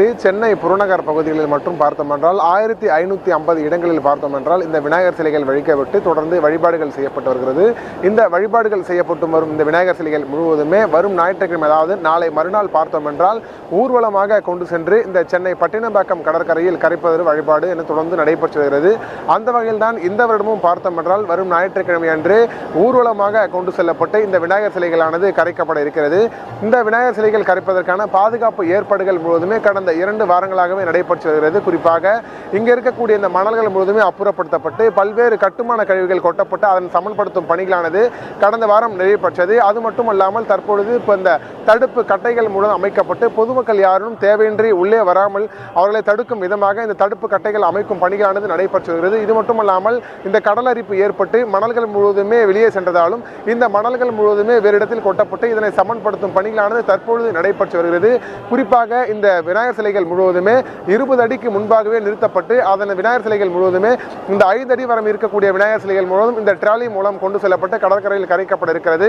விட்டு சென்னை புறநகர் பகுதிகளில் மட்டும் பார்த்தோம் என்றால் ஆயிரத்தி ஐநூற்றி ஐம்பது இடங்களில் பார்த்தோம் என்றால் இந்த விநாயகர் சிலைகள் வழிக்கப்பட்டு தொடர்ந்து வழிபாடுகள் செய்யப்பட்டு வருகிறது. இந்த வழிபாடுகள் செய்யப்பட்டு வரும் இந்த விநாயகர் சிலைகள் முழுவதுமே வரும் ஞாயிற்றுக்கிழமை அதாவது நாளை மறுநாள் பார்த்தோம் என்றால் ஊர்வலமாக கொண்டு சென்று இந்த சென்னை பட்டினப்பாக்கம் கடற்கரையில் கரைப்பது வழிபாடு என தொடர்ந்து நடைபெற்று வருகிறது. அந்த வகையில் தான் இந்த வருடமும் பார்த்தோம் என்றால் வரும் ஞாயிற்றுக்கிழமை அன்று ஊர்வலமாக கொண்டு செல்லப்பட்டு இந்த விநாயகர் சிலைகளானது கரைக்கப்பட இருக்கிறது. இந்த விநாயகர் சிலைகள் கரைப்பதற்கான பாதுகாப்பு ஏற்பாடுகள் முழுவதுமே கடந்த இரண்டு வாரங்களாகவே நடைபெற்று வருகிறது. குறிப்பாக இங்கே இருக்கக்கூடிய இந்த மணல்கள் முழுவதுமே அப்புறப்படுத்தப்பட்டு பல்வேறு கட்டுமான கழிவுகள் கொட்டப்பட்டு அதன் சமன்படுத்தும் பணிகளானது கடந்த வாரம் நிறைவேற்றது அது மட்டுமல்லாமல் தற்பொழுது இப்போ இந்த தடுப்பு கட்டைகள் மூலம் அமைக்கப்பட்டு பொதுமக்கள் யாரும் தேவையின்றி உள்ளே வராமல் அவர்களை தடுக்கும் விதமாக இந்த தடுப்பு கட்டைகள் அமைக்கும் பணிகளானது நடைபெற்று வருகிறது. இது மட்டுமல்லாமல் இந்த கடலரிப்பு ஏற்பட்டு மணல்கள் முழுவதுமே வெளியே சென்றதாலும் இந்த மணல்கள் முழுவதுமே வேறு இடத்தில் கொட்டப்பட்டு இதனை சமன்படுத்தும் பணிகளானது தற்பொழுது நடைபெற்று வருகிறது. குறிப்பாக இந்த விநாயகர் சிலைகள் முழுவதுமே இருபது அடிக்கு முன்பாகவே நிறுத்தப்பட்டு அதன் விநாயகர் சிலைகள் முழுவதுமே இந்த ஐந்து அடி வரம் இருக்கக்கூடிய விநாயகர் சிலைகள் முழுவதும் இந்த ட்ராலி மூலம் கொண்டு செல்லப்பட்டு கடற்கரையில் கரைக்கப்பட இருக்கிறது.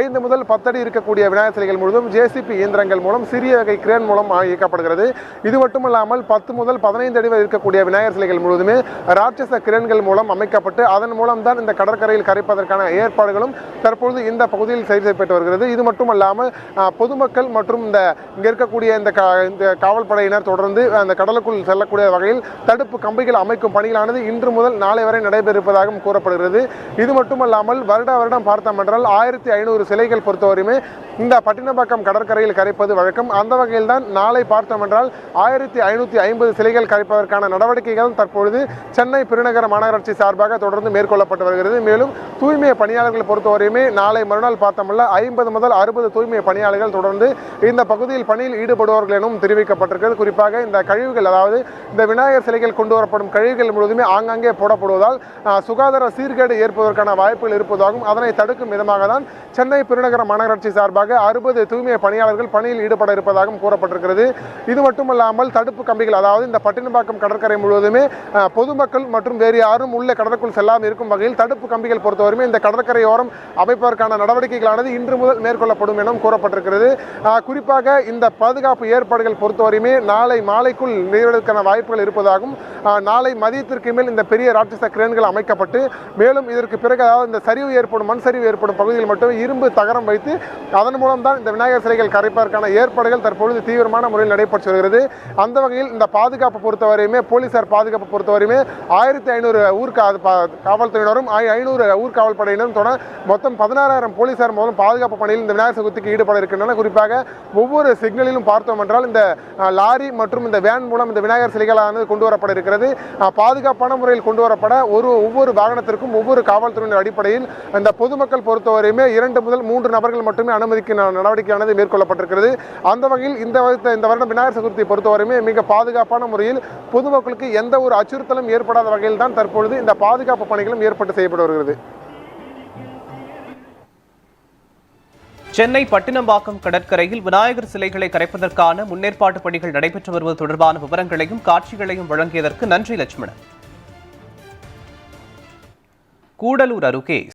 ஐந்து முதல் பத்தடி இருக்கக்கூடிய விநாயகர் சிலைகள் முழுவதும் ஜேசிபி இயந்திரங்கள் மூலம் சிறிய வகை கிரேன் மூலம் இயக்கப்படுகிறது. இது மட்டுமல்லாமல் பத்து முதல் பதினைந்து அடி வரை இருக்கக்கூடிய விநாயகர் சிலைகள் முழுவதுமே ராட்சச கிரேன்கள் மூலம் அமைக்கப்பட்டு அதன் மூலம் தான் இந்த கடற்கரையில் கரைப்பதற்கான ஏற்பாடுகளும் தற்பொழுது இந்த பகுதியில் சரி செய்யப்பட்டு வருகிறது. இது மட்டுமல்லாமல் பொதுமக்கள் மற்றும் இந்த இங்கே இருக்கக்கூடிய இந்த காவல் காவல்படையினர் தொடர்ந்து அந்த கடலுக்குள் செல்லக்கூடிய வகையில் தடுப்பு கம்பிகள் அமைக்கும் பணிகளானது இன்று முதல் நாளை வரை நடைபெறிருப்பதாகவும் கூறப்படுகிறது. இது மட்டுமல்லாமல் வருட வருடம் பார்த்தோம் என்றால் ஆயிரத்தி ஐநூறு சிலைகள் பொறுத்தவரையுமே இந்த பட்டினப்பாக்கம் கடற்கரையில் கரைப்பது வழக்கம். அந்த வகையில் தான் நாளை பார்த்தோம் என்றால் ஆயிரத்தி ஐநூற்றி ஐம்பது சிலைகள் கரைப்பதற்கான நடவடிக்கைகள் தற்பொழுது சென்னை பெருநகர மாநகராட்சி சார்பாக தொடர்ந்து மேற்கொள்ளப்பட்டு வருகிறது. மேலும் தூய்மை பணியாளர்களை பொறுத்தவரையுமே நாளை மறுநாள் பார்த்தோம்ல ஐம்பது முதல் அறுபது தூய்மை பணியாளர்கள் தொடர்ந்து இந்த பகுதியில் பணியில் ஈடுபடுவார்கள் எனவும் தெரிவிக்கப்பட்டிருக்கிறது குறிப்பாக இந்த கழிவுகள் அதாவது இந்த விநாயகர் சிலைகள் கொண்டு வரப்படும் கழிவுகள் முழுவதுமே ஆங்காங்கே போடப்படுவதால் சுகாதார சீர்கேடு ஏற்பதற்கான வாய்ப்புகள் இருப்பதாகவும் அதனை தடுக்கும் விதமாக தான் சென்னை பெருநகர மாநகராட்சி சார்பாக அறுபது தூய்மை பணியாளர்கள் பணியில் ஈடுபட இருப்பதாகவும் கூறப்பட்டிருக்கிறது. இது மட்டுமல்லாமல் தடுப்பு கம்பிகள் அதாவது இந்த பட்டினப்பாக்கம் கடற்கரை முழுவதுமே பொதுமக்கள் மற்றும் வேறு யாரும் உள்ள கடற்குள் செல்லாமல் இருக்கும் வகையில் தடுப்பு கம்பிகள் பொறுத்தவரையுமே இந்த கடற்கரையோரம் அமைப்பதற்கான நடவடிக்கைகளானது இன்று முதல் மேற்கொள்ளப்படும் எனவும் கூறப்பட்டிருக்கிறது. குறிப்பாக இந்த பாதுகாப்பு ஏற்பாடுகள் பொறுத்தவரையும் நாளை மாலைக்குள் நிறைவேறதுக்கான வாய்ப்புகள் இருப்பதாகவும் நாளை மதியத்திற்கு மேல் இந்த பெரிய ராட்சச கிரேன்கள் அமைக்கப்பட்டு மேலும் இதற்கு பிறகு அதாவது இந்த சரிவு ஏற்படும் மண் சரிவு ஏற்படும் பகுதியில் மட்டும் இரும்பு தகரம் வைத்து அதன் மூலம் தான் இந்த விநாயகர் சிலைகள் கரைப்பதற்கான ஏற்பாடுகள் தற்பொழுது தீவிரமான முறையில் நடைபெற்று வருகிறது. அந்த வகையில் இந்த பாதுகாப்பு பொறுத்தவரையுமே போலீசார் பாதுகாப்பு பொறுத்தவரையுமே ஆயிரத்தி ஐநூறு ஊர் கா- பா- காவல்துறையினரும் ஐநூறு ஊர் காவல்படையினரும் தொட மொத்தம் பதினாறாயிரம் போலீசார் மூலம் பாதுகாப்பு பணியில் இந்த விநாயகர் சதுர்த்திக்கு ஈடுபட இருக்கின்றன குறிப்பாக ஒவ்வொரு சிக்னலிலும் பார்த்தோம் என்றால் இந்த லாரி மற்றும் இந்த வேன் மூலம் இந்த விநாயகர் சிலைகளானது கொண்டு வரப்பட இருக்கிறது பாதுகாப்பான முறையில் கொண்டு வரப்பட ஒரு ஒவ்வொரு வாகனத்திற்கும் ஒவ்வொரு காவல்துறையினர் அடிப்படையில் இந்த பொதுமக்கள் பொறுத்தவரையுமே இரண்டு முதல் மூன்று நபர்கள் மட்டுமே அனுமதிக்க நடவடிக்கையானது மேற்கொள்ளப்பட்டிருக்கிறது. அந்த வகையில் இந்த இந்த வருடம் விநாயகர் சதுர்த்தி பொறுத்தவரையுமே மிக பாதுகாப்பான முறையில் பொதுமக்களுக்கு எந்த ஒரு அச்சுறுத்தலும் ஏற்படாத வகையில் தான் தற்பொழுது இந்த பாதுகாப்பு பணிகளும் ஏற்பட்டு செய்யப்பட்டு வருகிறது. சென்னை பட்டினம்பாக்கம் கடற்கரையில் விநாயகர் சிலைகளை கரைப்பதற்கான முன்னேற்பாட்டு பணிகள் நடைபெற்று வருவது தொடர்பான விவரங்களையும் காட்சிகளையும் வழங்கியதற்கு நன்றி லட்சுமணன். கூடலூர் அருகே